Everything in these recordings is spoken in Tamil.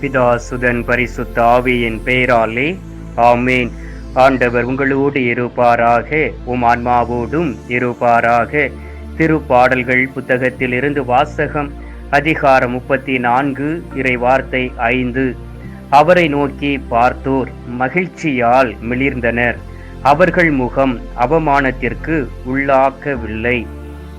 பிதா சுதன் பரிசுத்த ஆவியின் பெயராலே ஆமேன். ஆண்டவர் உங்களோடு இருப்பாராக உம் ஆன்மாவோடும் இருப்பாராக. திருப்பாடல்கள் புத்தகத்தில் இருந்து வாசகம் அதிகாரம் முப்பத்தி நான்கு இறை வார்த்தை ஐந்து. அவரை நோக்கி பார்த்தோர் மகிழ்ச்சியால் மிளிர்ந்தனர். அவர்கள் முகம் அவமானத்திற்கு உள்ளாக்கவில்லை.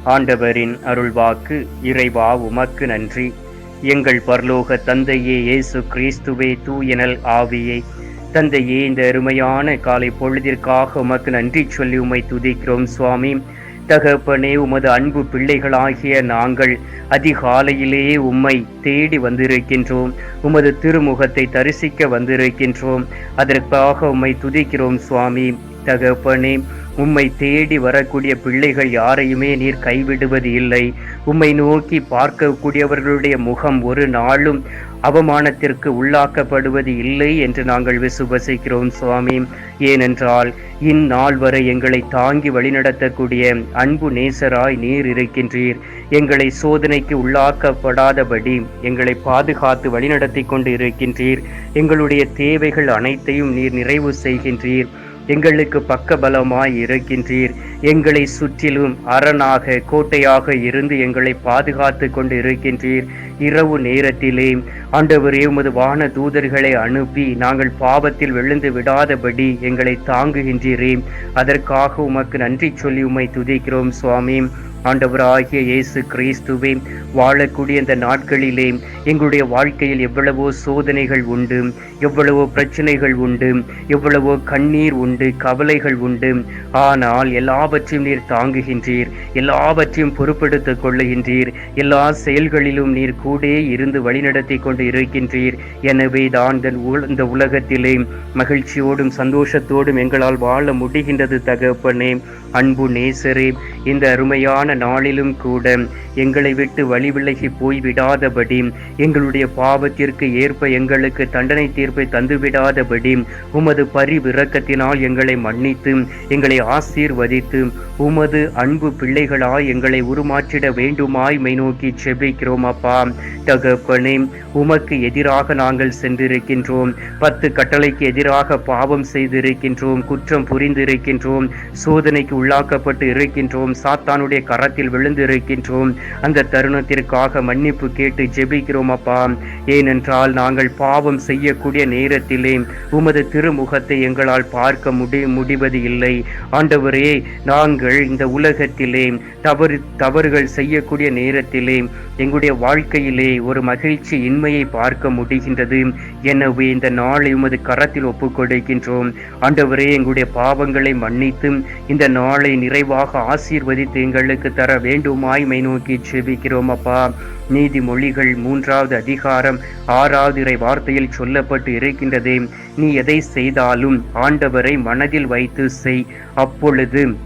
ஆண்டவரின் அருள்வாக்கு இறைவா உமக்கு நன்றி. எங்கள் பரலோக தந்தையே இயேசு கிறிஸ்துவே தூயனல் ஆவியே. தந்தையே இந்த அருமையான காலை பொழுதிற்காக உமக்கு நன்றி சொல்லி உம்மை துதிக்கிறோம் சுவாமி. தகப்பனே உமது அன்பு பிள்ளைகளாகிய நாங்கள் அதிகாலையிலேயே உம்மை தேடி வந்திருக்கின்றோம். உமது திருமுகத்தை தரிசிக்க வந்திருக்கின்றோம். அதற்காக உம்மை துதிக்கிறோம் சுவாமி. தகப்பனே உம்மை தேடி வரக்கூடிய பிள்ளைகள் யாரையுமே நீர் கைவிடுவது இல்லை. உம்மை நோக்கி பார்க்கக்கூடியவர்களுடைய முகம் ஒரு நாளும் அவமானத்திற்கு உள்ளாக்கப்படுவது இல்லை என்று நாங்கள் விசுவசிக்கிறோம் சுவாமி. ஏனென்றால் இந்நாள் வரை எங்களை தாங்கி வழிநடத்தக்கூடிய அன்பு நேசராய் நீர் இருக்கின்றீர். எங்களை சோதனைக்கு உள்ளாக்கப்படாதபடி எங்களை பாதுகாத்து வழிநடத்தி கொண்டு இருக்கின்றீர். எங்களுடைய தேவைகள் அனைத்தையும் நீர் நிறைவு செய்கின்றீர். எங்களுக்கு பக்கபலமாய் இருக்கின்றீர். எங்களை சுற்றிலும் அரணாக கோட்டையாக இருந்து எங்களை பாதுகாத்து கொண்டு இருக்கின்றீர் இரவு நேரத்திலே ஆண்டவரே உமது வான தூதர்களை அனுப்பி நாங்கள் பாவத்தில் விழுந்து விடாதபடி எங்களை தாங்குகின்றீரே. அதற்காக உமக்கு நன்றி சொல்லி உம்மை துதிக்கிறோம் சுவாமி. ஆண்டவராகிய இயேசு கிறிஸ்துவே வாழக்கூடிய இந்த நாட்களிலே எங்களுடைய வாழ்க்கையில் எவ்வளவோ சோதனைகள் உண்டு எவ்வளவோ பிரச்சனைகள் உண்டு எவ்வளவோ கண்ணீர் உண்டு கவலைகள் உண்டு. ஆனால் எல்லாவற்றையும் நீர் தாங்குகின்றீர் எல்லாவற்றையும் பொறுப்படுத்திக் கொள்ளுகின்றீர் எல்லா செயல்களிலும் நீர் கூட இருந்து வழிநடத்தி கொண்டு இருக்கின்றீர் எனவே தான் இந்த உலகத்திலே மகிழ்ச்சியோடும் சந்தோஷத்தோடும் எங்களால் வாழ முடிகின்றது தகப்பனே. அன்பு நேசரே இந்த அருமையான நாளிலும் கூட எங்களை விட்டு வழி விலகி போய்விடாதபடி எங்களுடைய பாவத்திற்கு ஏற்ப எங்களுக்கு தண்டனை தீர்ப்பை தந்துவிடாதபடி உமது பரிவிறக்கத்தினால் எங்களை மன்னித்து எங்களை ஆசீர்வதித்து உமது அன்பு பிள்ளைகளாய் எங்களை உருமாற்றிட வேண்டுமாய் மை நோக்கி செபிக்கிறோம் அப்பா. தகப்பனே உமக்கு எதிராக நாங்கள் சென்றிருக்கின்றோம். பத்து கட்டளைக்கு எதிராக பாவம் செய்திருக்கின்றோம். குற்றம் புரிந்திருக்கின்றோம். சோதனைக்கு உள்ளாக்கப்பட்டு இருக்கின்றோம். சாத்தானுடைய கரத்தில் விழுந்து இருக்கின்றோம் அந்த தருணத்திற்காக மன்னிப்பு கேட்டு ஜெபிக்கிறோம் அப்பா. ஏனென்றால் நாங்கள் பாவம் செய்யக்கூடிய நேரத்திலே உமது திருமுகத்தை எங்களால் பார்க்க முடி முடிவது இல்லை. ஆண்டவரே நாங்கள் இந்த உலகத்திலே தவறு தவறுகள் செய்யக்கூடிய நேரத்திலே எங்களுடைய வாழ்க்கையிலே ஒரு மகிழ்ச்சி இன்மையை பார்க்க முடிகின்றது. எனவே இந்த நாளை உமது கரத்தில் ஒப்புக்கொடுக்கின்றோம். ஆண்டவரே எங்களுடைய பாவங்களை மன்னித்து இந்த நாளை நிறைவாக ஆசீர்வதித்து எங்களுக்கு தர வேண்டுமாய் மை நோக்கி செபிக்கிறோம் அப்பா. நீதிமொழிகள் மூன்றாவது அதிகாரம் ஆறாவது இறை வார்த்தையில் சொல்லப்பட்டு இருக்கின்றதே. நீ எதை செய்தாலும் ஆண்டவரை மனதில் வைத்து செய். அப்பொழுது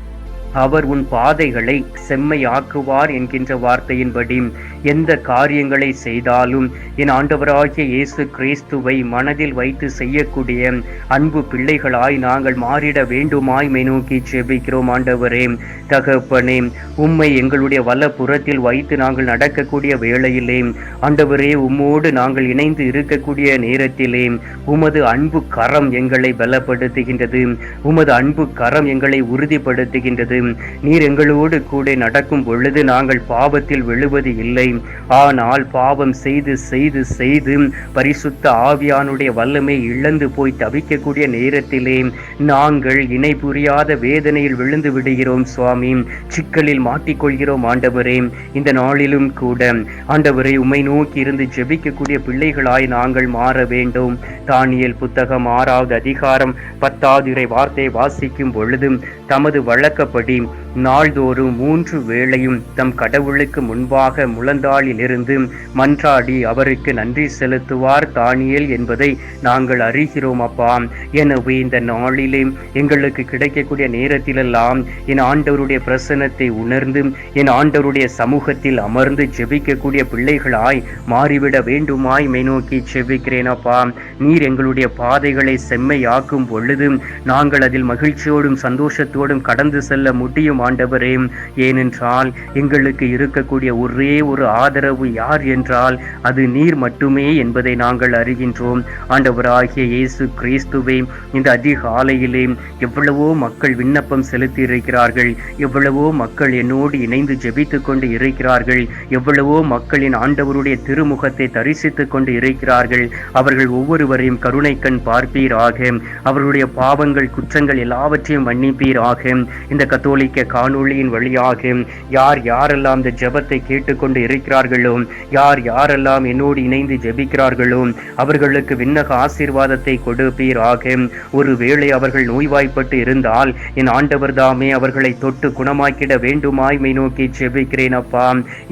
அவர் உன் பாதைகளை செம்மையாக்குவார் என்கின்ற வார்த்தையின்படி எந்த காரியங்களை செய்தாலும் என் ஆண்டவராகிய இயேசு கிறிஸ்துவை மனதில் வைத்து செய்யக்கூடிய அன்பு பிள்ளைகளாய் நாங்கள் மாறிட வேண்டுமாய் மை நோக்கி செபிக்கிறோம் ஆண்டவரே. தகப்பனே உம்மை எங்களுடைய வல்ல புறத்தில் வைத்து நாங்கள் நடக்கக்கூடிய வேளையிலே ஆண்டவரே உம்மோடு நாங்கள் இணைந்து இருக்கக்கூடிய நேரத்திலே உமது அன்பு கரம் எங்களை பலப்படுத்துகின்றது உமது அன்பு கரம் எங்களை உறுதிப்படுத்துகின்றது நீர் எங்களோடு கூட நடக்கும் பொழுது நாங்கள் பாவத்தில் விழுவது இல்லை. ஆனால் பாவம் செய்து செய்து செய்து பரிசுத்த ஆவியானுடைய வல்லமை இழந்து போய் தவிக்கக்கூடிய நேரத்திலே நாங்கள் இணை புரியாத வேதனையில் விழுந்து விடுகிறோம் சுவாமி. சிக்கலில் மாட்டிக்கொள்கிறோம் ஆண்டவரே. இந்த நாளிலும் கூட ஆண்டவரை உமை நோக்கி இருந்து ஜெபிக்கக்கூடிய பிள்ளைகளாய் நாங்கள் மாற வேண்டும். தானியல் புத்தகம் ஆறாவது அதிகாரம் பத்தாவது இறை வார்த்தையை வாசிக்கும் பொழுது தமது வழக்கப்படி நாள்தோறும் மூன்று வேளையும் தம் கடவுளுக்கு முன்பாக முழந்தாளிலிருந்து மன்றாடி அவருக்கு நன்றி செலுத்துவார் தானியல் என்பதை நாங்கள் அறிகிறோம் அப்பா. எனவே இந்த நாளிலே எங்களுக்கு கிடைக்கக்கூடிய நேரத்திலெல்லாம் என் ஆண்டவருடைய பிரசனத்தை உணர்ந்து என் ஆண்டவருடைய சமூகத்தில் அமர்ந்து ஜெபிக்கக்கூடிய பிள்ளைகளாய் மாறிவிட வேண்டுமாய் மேநோக்கி ஜெபிக்கிறேன் அப்பா. நீர் எங்களுடைய பாதைகளை செம்மையாக்கும் பொழுது நாங்கள் அதில் மகிழ்ச்சியோடும் சந்தோஷத்தோடும் கடந்து செல்ல முடியும் ஆண்டவரே. ஏனென்றால் எங்களுக்கு இருக்கக்கூடிய ஒரே ஒரு ஆதரவு யார் என்றால் அது நீர் மட்டுமே என்பதை நாங்கள் அறிகின்றோம். ஆண்டவராகிய இயேசு கிறிஸ்துவை இந்த அதிகாலையிலே எவ்வளவோ மக்கள் விண்ணப்பம் செலுத்தி இருக்கிறார்கள் எவ்வளவோ மக்கள் என்னோடு இணைந்து ஜெபித்துக் கொண்டு இருக்கிறார்கள். எவ்வளவோ மக்களின் ஆண்டவருடைய திருமுகத்தை தரிசித்துக் கொண்டு இருக்கிறார்கள். அவர்கள் ஒவ்வொருவரையும் கருணை கண் பார்ப்பீராக. அவர்களுடைய பாவங்கள் குற்றங்கள் எல்லாவற்றையும் மன்னிப்பீராக. இந்த கத்தோலிக்க காணொளியின் வழியாக யார் யாரெல்லாம் இந்த ஜபத்தை கேட்டுக்கொண்டு இருக்கிறார்களோ யார் யாரெல்லாம் என்னோடு இணைந்து ஜெபிக்கிறார்களோ அவர்களுக்கு விண்ணக ஆசீர்வாதத்தை கொடுப்பீராக. ஒருவேளை அவர்கள் நோய்வாய்ப்பட்டு இருந்தால் என் ஆண்டவர் தாமே அவர்களை தொட்டு குணமாக்கிட வேண்டுமாய்மை நோக்கி ஜெபிக்கிறேன் அப்பா.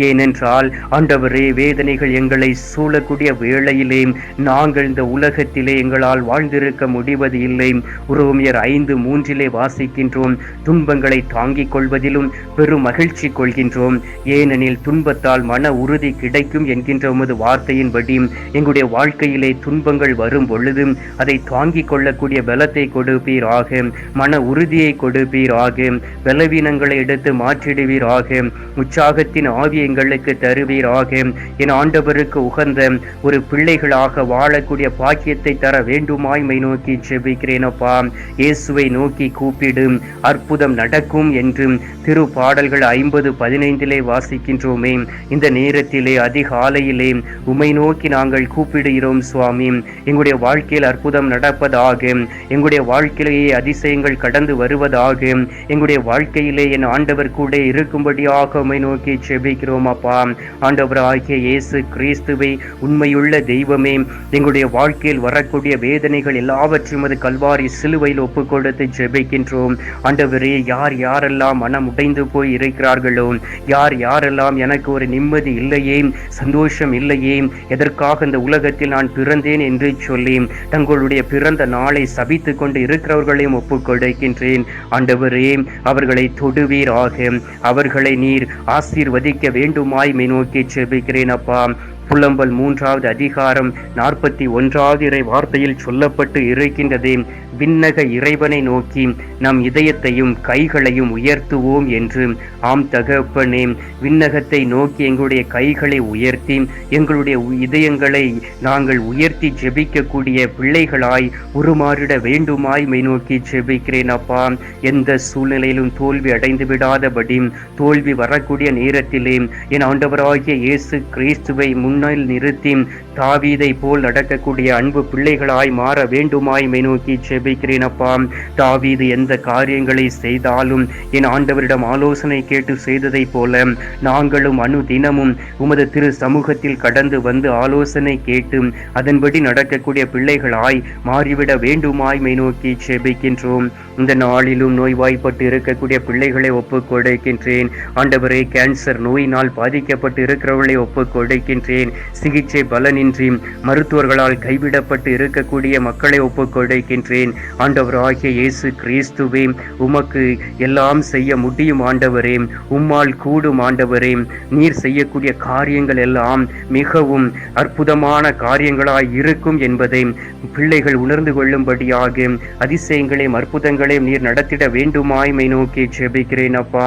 ஏனென்றால் ஆண்டவரே வேதனைகள் எங்களை சூழக்கூடிய வேளையிலே நாங்கள் இந்த உலகத்திலே எங்களால் வாழ்ந்திருக்க முடிவது இல்லை உரோமியர் ஐந்து மூன்றிலே வாசிக்கின்றோம் துன்பங்களை தாங்கிக் கொள்வதிலும் பெரும் மகிழ்ச்சி கொள்கின்றோம். ஏனெனில் துன்பத்தால் மன உறுதி கிடைக்கும் என்கின்ற உமது வார்த்தையின்படி எங்களுடைய வாழ்க்கையிலே துன்பங்கள் வரும் பொழுது அதை தாங்கிக் கொள்ளக்கூடிய பலத்தை கொடுப்பீராக. மன உறுதியை கொடுப்பீராக. பலவீனங்களை எடுத்து மாற்றிடுவீராக. உற்சாகத்தின் ஆவி எங்களுக்கு தருவீராக. என் ஆண்டவருக்கு உகந்த ஒரு பிள்ளைகளாக வாழக்கூடிய பாக்கியத்தை தர வேண்டுமாய்மை நோக்கி செபிக்கிறேனப்பா. இயேசுவை நோக்கி கூப்பிடும் அற்புதம் நடக்கும். என்று திரு பாடல்கள் ஐம்பது பதினைந்திலே வாசிக்கின்றோமே. இந்த நேரத்திலே அதிகாலையிலே உமை நோக்கி நாங்கள் கூப்பிடுகிறோம் சுவாமி. எங்களுடைய வாழ்க்கையில் அற்புதம் நடப்பதாக எங்களுடைய வாழ்க்கையிலேயே அதிசயங்கள் கடந்து வருவதாக எங்களுடைய வாழ்க்கையிலே என் ஆண்டவர் கூட இருக்கும்படியாக உமை நோக்கி செபிக்கிறோம் அப்பா. ஆண்டவர் ஆகிய இயேசு கிறிஸ்துவை உண்மையுள்ள தெய்வமே எங்களுடைய வாழ்க்கையில் வரக்கூடிய வேதனைகள் எல்லாவற்றையும் அது கல்வாரி சிலுவையில் ஒப்புக்கொடுத்து ஜெபிக்கின்றோம் ஆண்டவரே யார் யாரெல்லாம் மனம் உடைந்து போய் இருக்கிறார்களோ யார் யாரெல்லாம் எனக்கு ஒரு நிம்மதி இல்லையே சந்தோஷம் இல்லையே எதற்காக இந்த உலகத்தில் நான் பிறந்தேன் என்று சொல்லி தங்களுடைய பிறந்த நாளை சபித்து கொண்டு இருக்கிறவர்களையும் ஒப்புக்கொடுக்கின்றேன் ஆண்டவரே அவர்களை தொடுவீராக. அவர்களை நீர் ஆசீர்வதிக்க வேண்டுமாய் மை நோக்கி செபிக்கிறேன் அப்பா. புலம்பல் மூன்றாவது அதிகாரம் நாற்பத்தி ஒன்றாவது இறை வார்த்தையில் சொல்லப்பட்டு இருக்கின்றதே. விண்ணக இறைவனை நோக்கி நம் இதயத்தையும் கைகளையும் உயர்த்துவோம் என்று ஆம் தகப்பனே விண்ணகத்தை நோக்கி எங்களுடைய கைகளை உயர்த்தி எங்களுடைய இதயங்களை நாங்கள் உயர்த்தி ஜெபிக்கக்கூடிய பிள்ளைகளாய் உருமாறிட வேண்டுமாய் மை நோக்கி ஜெபிக்கிறேன் அப்பா. எந்த சூழ்நிலையிலும் தோல்வி அடைந்து விடாதபடி தோல்வி வரக்கூடிய நேரத்திலே என் ஆண்டவராகிய இயேசு கிறிஸ்துவை முன்னில் நிறுத்தி தாவீதை போல் நடக்கக்கூடிய அன்பு பிள்ளைகளாய் மாற வேண்டுமாய் மை நோக்கி செபிக்கிறேன் அப்பா தாவீது எந்த காரியங்களை செய்தாலும் என் ஆண்டவரிடம் ஆலோசனை கேட்டு செய்ததைப் போல நாங்களும் அணு தினமும் உமது திரு சமூகத்தில் கடந்து வந்து ஆலோசனை கேட்டு அதன்படி நடக்கக்கூடிய பிள்ளைகளாய் மாறிவிட வேண்டுமாய் மை நோக்கி செபிக்கின்றோம். இந்த நாளிலும் நோய்வாய்ப்பட்டு இருக்கக்கூடிய பிள்ளைகளை ஒப்புக் கொடுக்கின்றேன். ஆண்டவரே கேன்சர் நோயினால் பாதிக்கப்பட்டு இருக்கிறவர்களை ஒப்புக் கொடுக்கின்றேன். சிகிச்சை பலனின்றி மருத்துவர்களால் கைவிடப்பட்டு இருக்கக்கூடிய மக்களை ஒப்புக் கொடுக்கின்றேன். ஆண்டவர் ஆகிய இயேசு கிறிஸ்துவே உமக்கு எல்லாம் செய்ய முடியும் ஆண்டவரே. உம்மால் கூடும் ஆண்டவரே. நீர் செய்யக்கூடிய காரியங்கள் எல்லாம் மிகவும் அற்புதமான காரியங்களாய் இருக்கும் என்பதை பிள்ளைகள் உணர்ந்து கொள்ளும்படியாக அதிசயங்களையும் அற்புதங்களையும் நீர் நடத்திட வேண்டுமாய்மை நோக்கி ஜெபிக்கிறேன் அப்பா.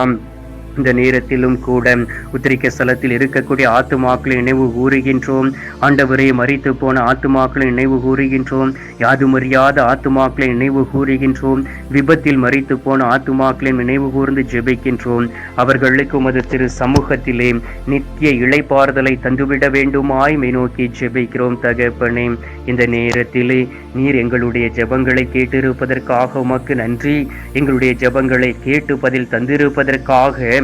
இந்த நேரத்திலும் கூட உத்திரிக்க ஸ்தலத்தில் இருக்கக்கூடிய ஆத்துமாக்களை நினைவு கூறுகின்றோம். ஆண்டவரே மறித்து போன ஆத்துமாக்களை நினைவு கூறுகின்றோம். யாதுமறியாத ஆத்துமாக்களை நினைவு கூறுகின்றோம். விபத்தில் மறித்து போன ஆத்துமாக்களை நினைவு கூர்ந்து ஜெபிக்கின்றோம். அவர்களுக்கு உமது திரு சமூகத்திலே நித்திய இளைப்பாறுதலை தந்துவிட வேண்டுமாய் மை நோக்கி ஜெபிக்கிறோம் தகப்பனே. இந்த நேரத்திலே நீர் எங்களுடைய ஜெபங்களை கேட்டிருப்பதற்காக உமக்கு நன்றி. எங்களுடைய ஜெபங்களை கேட்டு பதில் தந்திருப்பதற்காக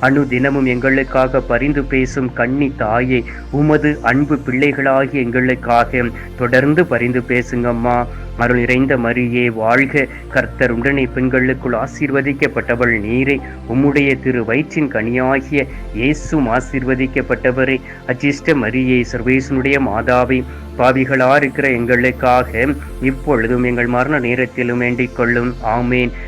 அனுதினமும் எங்களுக்காக பரிந்து பேசும் கன்னி தாயே உமது அன்பு பிள்ளைகளாகி எங்களுக்காக தொடர்ந்து பரிந்து பேசுங்கம்மா. அருள் நிறைந்த மரியே வாழ்க. கர்த்தர் உடனே பெண்களுக்குள் ஆசீர்வதிக்கப்பட்டவள் நீரே. உம்முடைய திரு வயிற்றின் கனியாகிய இயேசும் ஆசீர்வதிக்கப்பட்டவரே. அஜிஷ்ட மரியே சர்வேசனுடைய மாதாவை பாவிகளா இருக்கிற எங்களுக்காக இப்பொழுதும் எங்கள் மரண நேரத்திலும் வேண்டிக் கொள்ளும். ஆமேன்.